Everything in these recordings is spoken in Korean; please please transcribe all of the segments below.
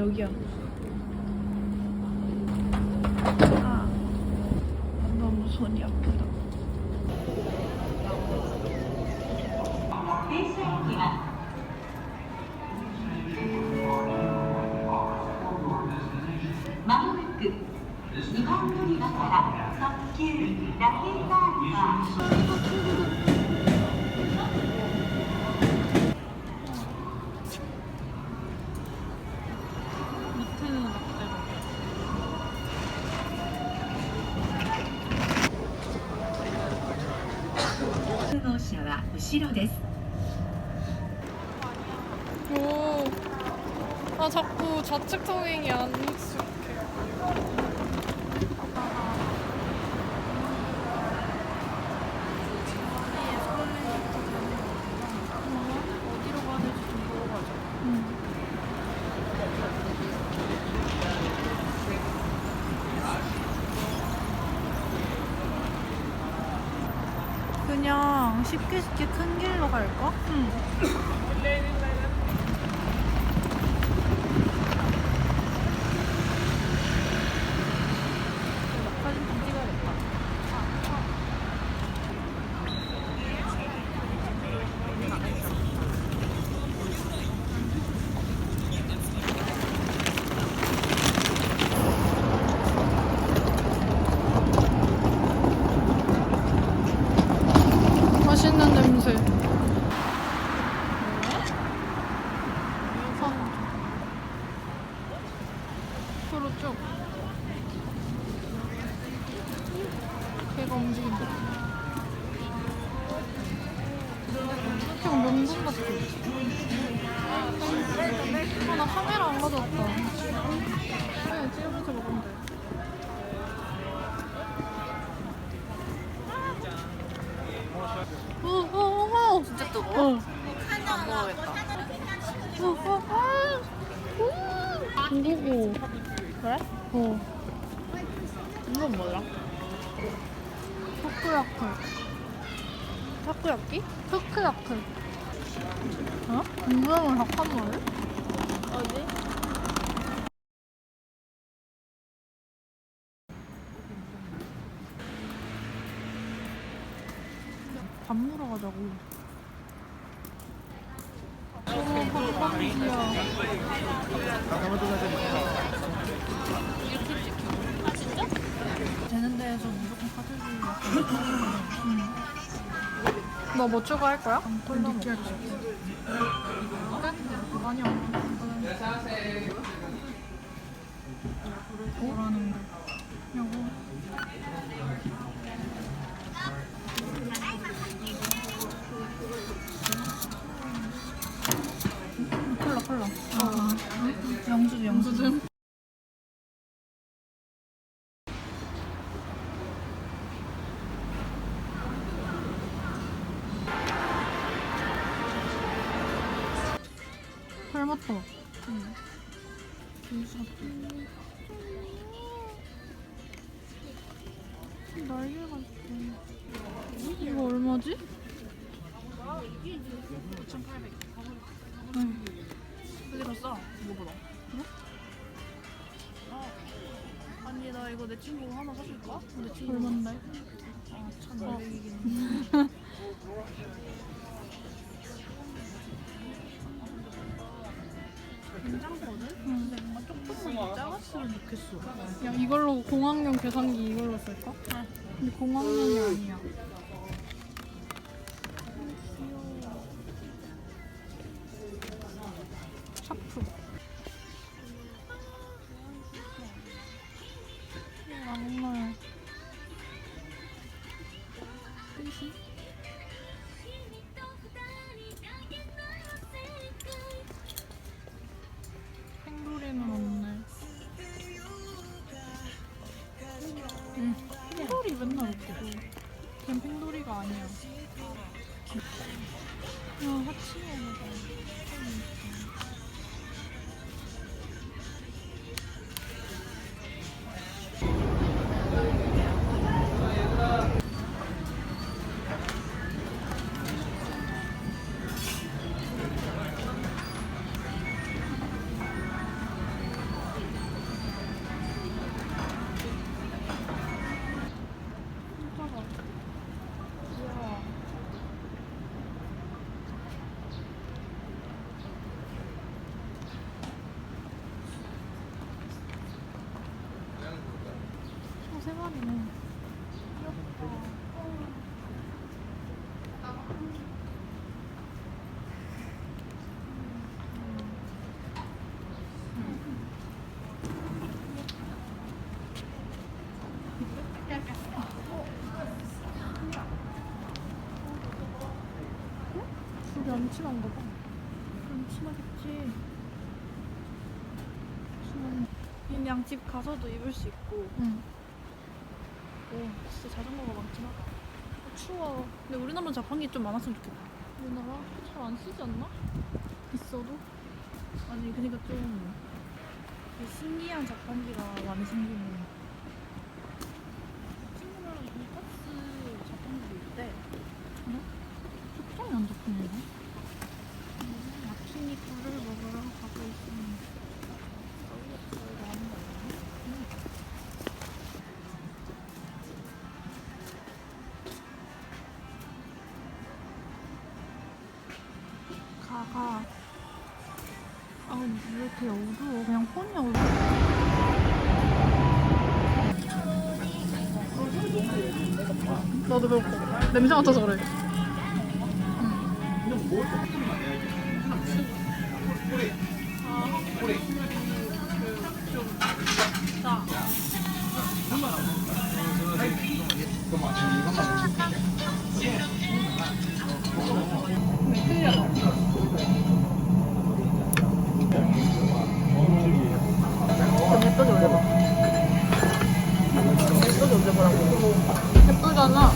여기야. 아, 너무 손이 아프다. 車は後ろです 오. 아 자꾸 좌측 통행이 안 익숙 타코야키? 타코야키. 어? 공부형을 잠깐만요? 어디? 밥 먹으러 가자고. 어, 밥방이야. 되는 데에서 무조건 카드 응. 너 뭐 추가할 거야? 콜라 느끼하지. 아니야. 뭐라는 거? 여보. 콜라 콜라. 아, 영수증 영수증. 닮았다. 응. 날개 같아. 이거 얼마지? 2,800. 응. 그게 더 싸, 이거 보다. 그래? 어. 아니, 나 이거 내 친구 하나 사줄까? 내 친구. 얼만데? 아, 1,400이 근데 뭔가 조금만 작았으면 좋겠어. 야 이걸로 공학용 계산기 이걸로 쓸까? 응. 근데 공학용이 아니야. 안 친한가 봐. 안 친하겠지. 그냥 집 가서도 입을 수 있고. 응. 오, 진짜 자전거가 많긴 하다. 어, 추워. 근데 우리나라 자판기 좀 많았으면 좋겠다. 우리나라 잘 안 쓰지 않나? 있어도? 아니, 그니까 좀 신기한 자판기가 많이 생기는. 가, 가. 아, 왜 이렇게 어두워? 그냥 폰이 어두워. 나도 배고파. 냄새 맡아서 그래. 햇 햇볕이 올려보라고. 햇쁘잖아.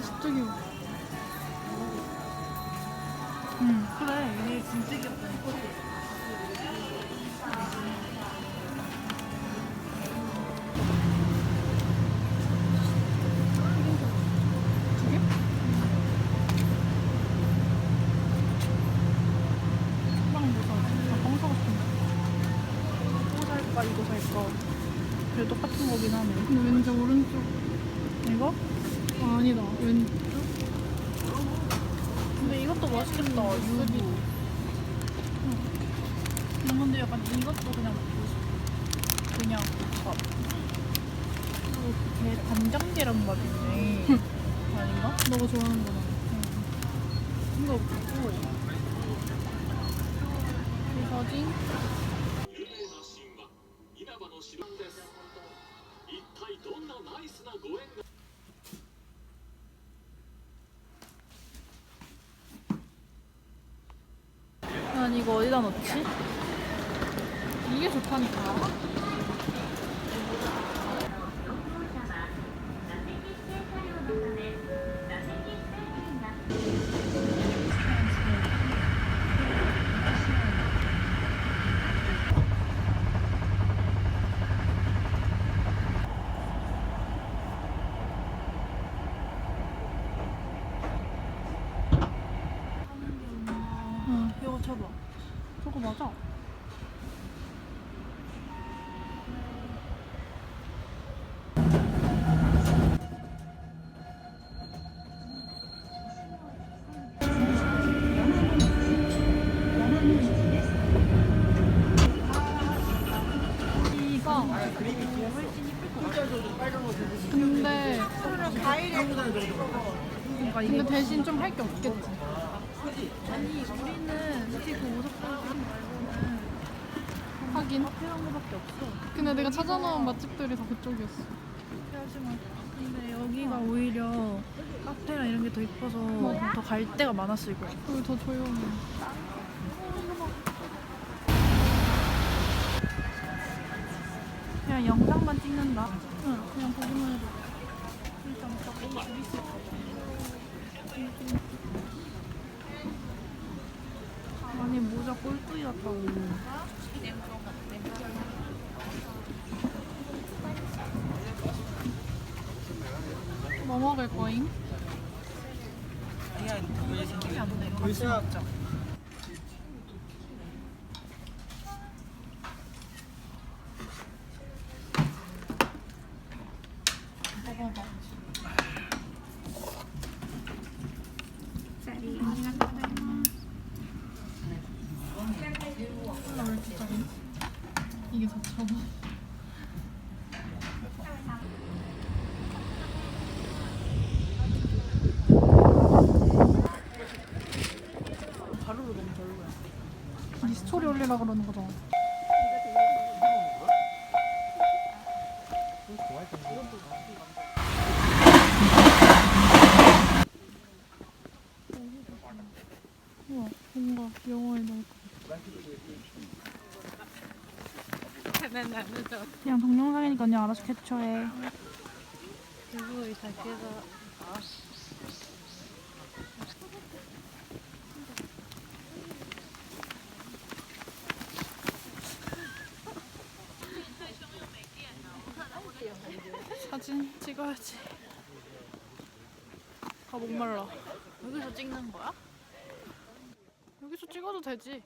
진짜 귀여워. 응, 그래. 이게 진짜 귀엽다. 맛있겠다. 유부. 응. 근데 약간 이것도 그냥 먹고 싶어. 그냥 밥. 그리고 게 간장 계란밥이네. 아닌가? 너가 좋아하는 거다. 이거 없고. 이 사진? 어 하긴. 카페한 거밖에 없어. 근데 내가 찾아놓은 맛집들이 다 그쪽이었어. 하지만 근데 여기가 오히려 카페랑 이런 게 더 이뻐서 뭐? 더갈 데가 많았을 거야. 여기 더 조용해. 그냥 영상만 찍는다. 응, 그냥 보기만 해도. 일단 조금 줄 있을 거다. 아니 모자 꼴뚜이 같다고. 뭐 먹을 거임? 같이 먹자. 먹어봐. 콜라 왜 이렇게 짜리? 이게 4,000원. 가루로 너무 별로야. 니 스토리 올리라 그러는 거잖아. 우와, 뭔가 영화에 나올 것 그냥 동영상이니까 언니 알아서 캡처해. 사진 찍어야지. 아, 목말라. 여기서 찍는 거야? 찍어도 되지.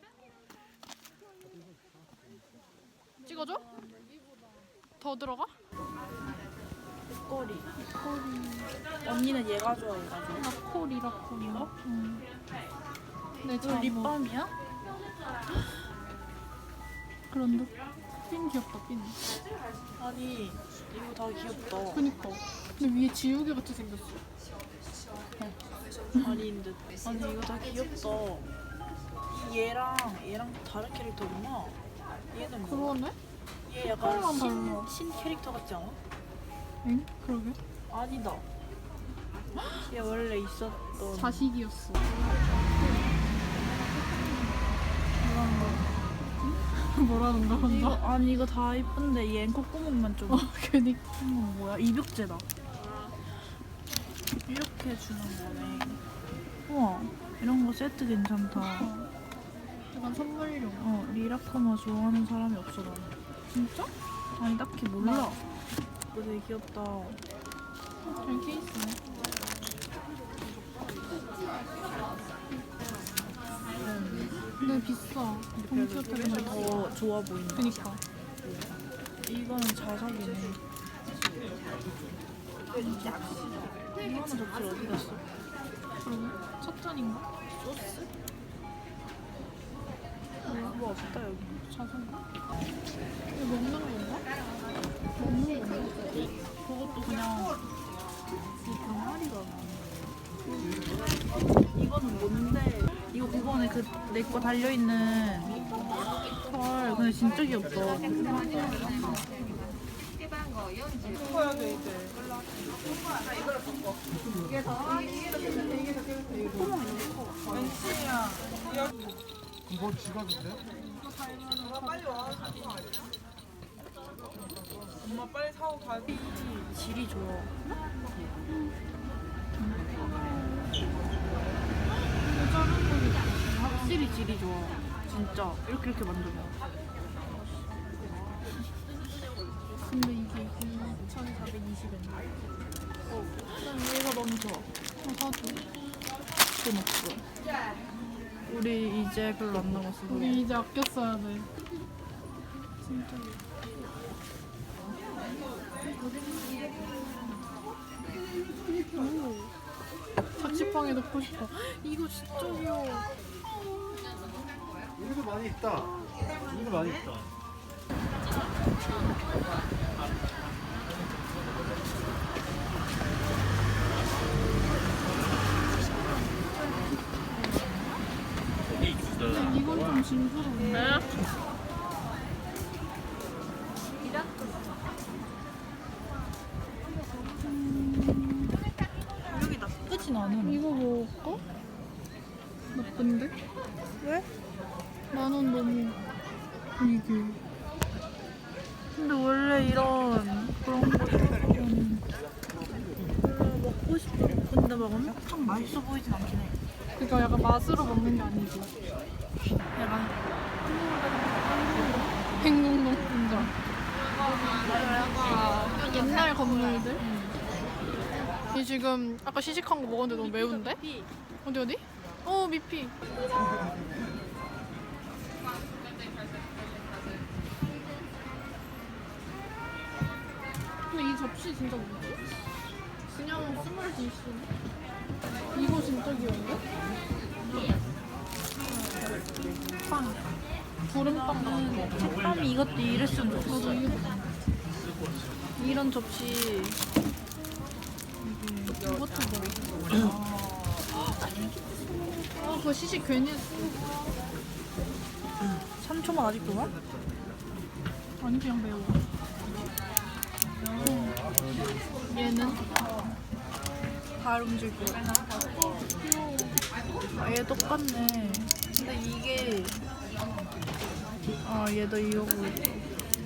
찍어줘? 더 들어가? 꼬리. 언니는 얘가 좋아해가지고. 라콜 이라 콜이야? 응. 내 이거 자, 립밤이야? 그런데 핀 귀엽다 핀. 아니 이거 다 귀엽다. 그니까. 근데 위에 지우개 같이 생겼어. 아닌 듯. 아니 이거 다 귀엽다. 얘랑 얘랑 다른 캐릭터구나. 얘는 뭐? 그러네? 얘 약간 컬러만 달라. 신, 신 캐릭터 같지 않아? 응? 그러게. 아니다. 얘 원래 있었던. 자식이었어. 뭐라는 거? 뭐라는 거 이거 혼자? 아니 이거 다 이쁜데 얘 콧구멍만 좀. 어, 그니까. 음, 뭐야 입욕제다. 이렇게 주는 거네. 우와 이런 거 세트 괜찮다. 약간 선물용. 어 리라카마 좋아하는 사람이 없어 나는. 진짜? 아니 딱히 몰라. 이거 되게 귀엽다. 잘 케이스네. 근데 비싸. 이게 더 좋아 보인다. 그니까. 이거는 자석이네. 이거는 접시 어디 갔어? 그러게. 첫 잔인가? 소스? 뭐 없다 여기. 이거 먹는 건가? 먹는 건가? 그것도 그냥 이 병아리가 이거는 뭔데? 이거 그거네 그내 거 달려 있는 헐 근데 진짜 귀엽다. 뭐지 갑인데? 질이 좋아. 확실히 질이 좋아. 진짜 이렇게 이렇게 만들면. 근데 이게 2,420원. 어, 난 얘가 너무 좋아. 어, 사줘. 돈 없어. 우리 이제 별로 안 남았어. 우리 이제 아껴 써야 돼. 진짜. 오. 자취방에 넣고 싶어. 이거 진짜 귀여워. 여기도 많이 있다. 여기도 많이 있다. 근데 이건 좀 징그러워. 여기 나쁘진 않은. 이거 먹을까? 나쁜데? 왜? 나는 너무 이게 근데 원래 이런 그런 것들은 별로 먹고. 근데 먹으면 좀 맛있어 보이진 않긴 해. 그러니까 약간 맛으로 먹는 게 아니지. 약간 행동동 인정. 약간 옛날 건물들. 이 지금 아까 시식한 거 먹었는데 너무 매운데? 어디 어디? 어 미피. 근데 이 접시 진짜 뭐지? 그냥 스몰 디시네. 이거 진짜 귀여운데? 빵. 구름빵 거. 색감이 이것도 이랬으면 좋겠어. 이런 접시. 이것도 뭐. 아, 그거 시식 괜히 했어. 3초만 아직도 와? 아니 그냥 매워. 얘는 발 움직여. 아, 얘 똑같네. 근데 이게 아 얘도 있어.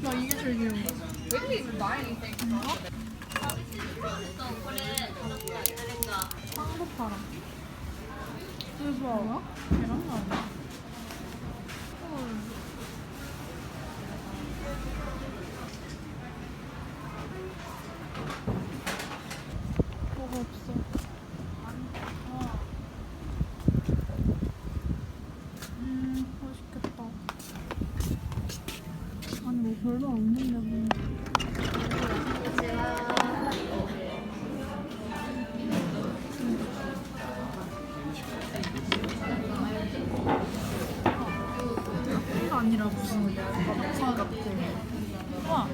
나 이게 제일 귀여워. 팔아. 대박. 뭐야? 계란도 아니야? 아니라 무슨 막상 같아. 와.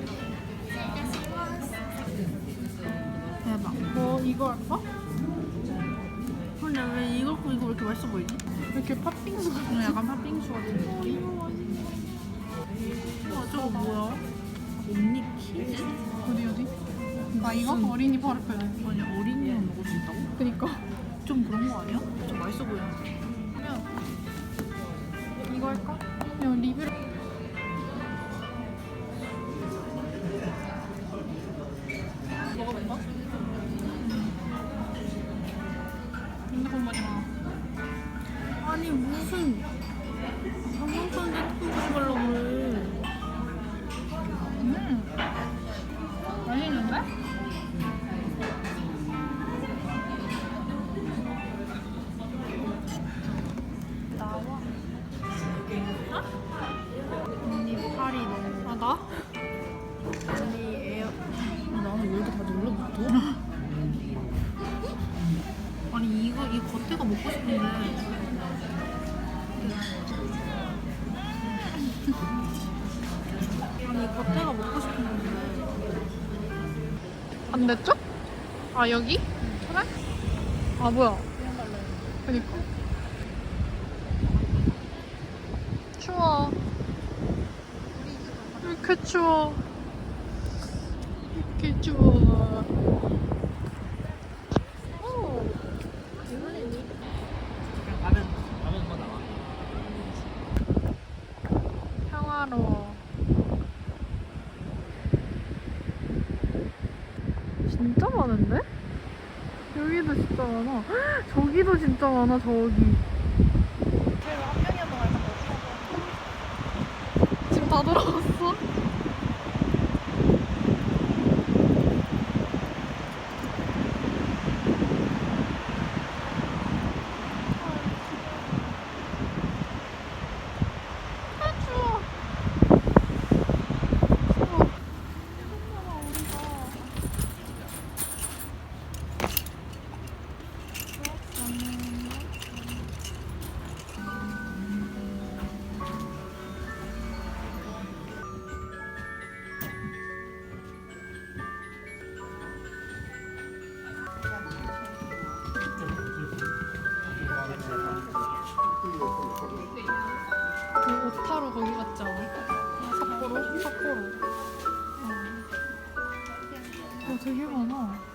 대박. 뭐, 이거 할까? 근데 왜 이거 이거 왜 이렇게 맛있어 보이지? 왜 이렇게 팥빙수 같아? 그냥 약간 팥빙수 같은 느낌? 와 저거 뭐야? 옴니 키즈? 어디, 어디? 나 이거? 무슨- 어린이 파르페. 아니 어린이만 먹을 수 있다고? 그니까. 좀 그런 거 아니야? 좀 맛있어 보이는데. 그러 아 아 여기? 그래? 아 뭐야? 그니까. 추워. 왜 이렇게 추워? 이렇게 추워. 오. 라면 라면만 나와. 평화로워. 진짜 많은데? 여기도 진짜 많아. 헉, 저기도 진짜 많아, 저기. 되게 많아.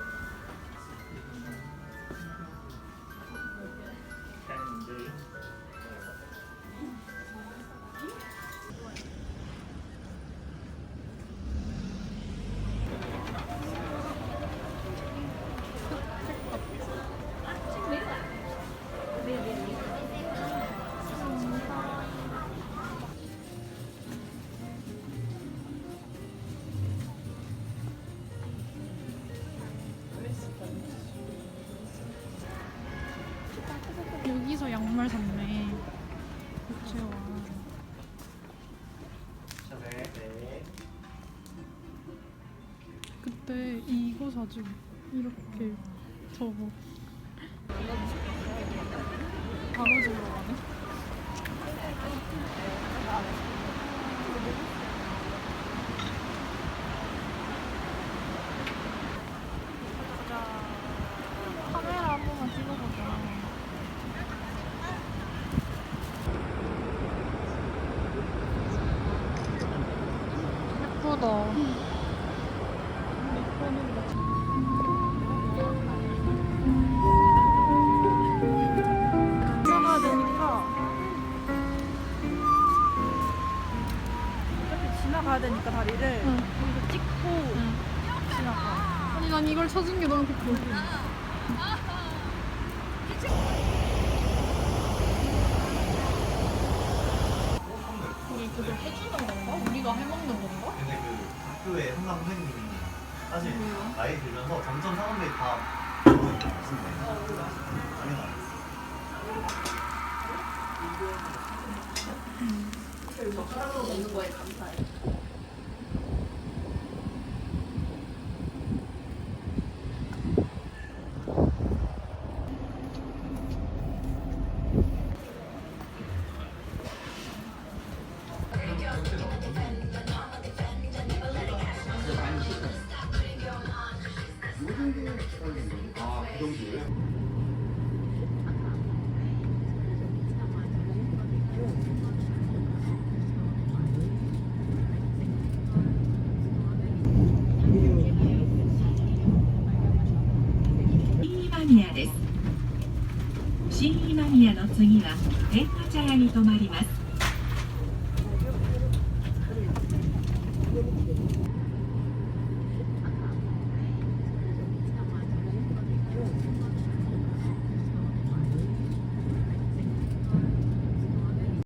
때 이거 사주고 이렇게 저거. 바로 집으로 가네. 되니까 다리를 응. 여기서 찍고 응. 지나가 아니 난 이걸 찾은 게 너무 기뻐. 우리 그걸 해주는 건가? 우리가 해먹는 건가? 근데 그 학교에 한강 선생님이 사실 나이 들면서 점점 사람들이 다 당연하죠.新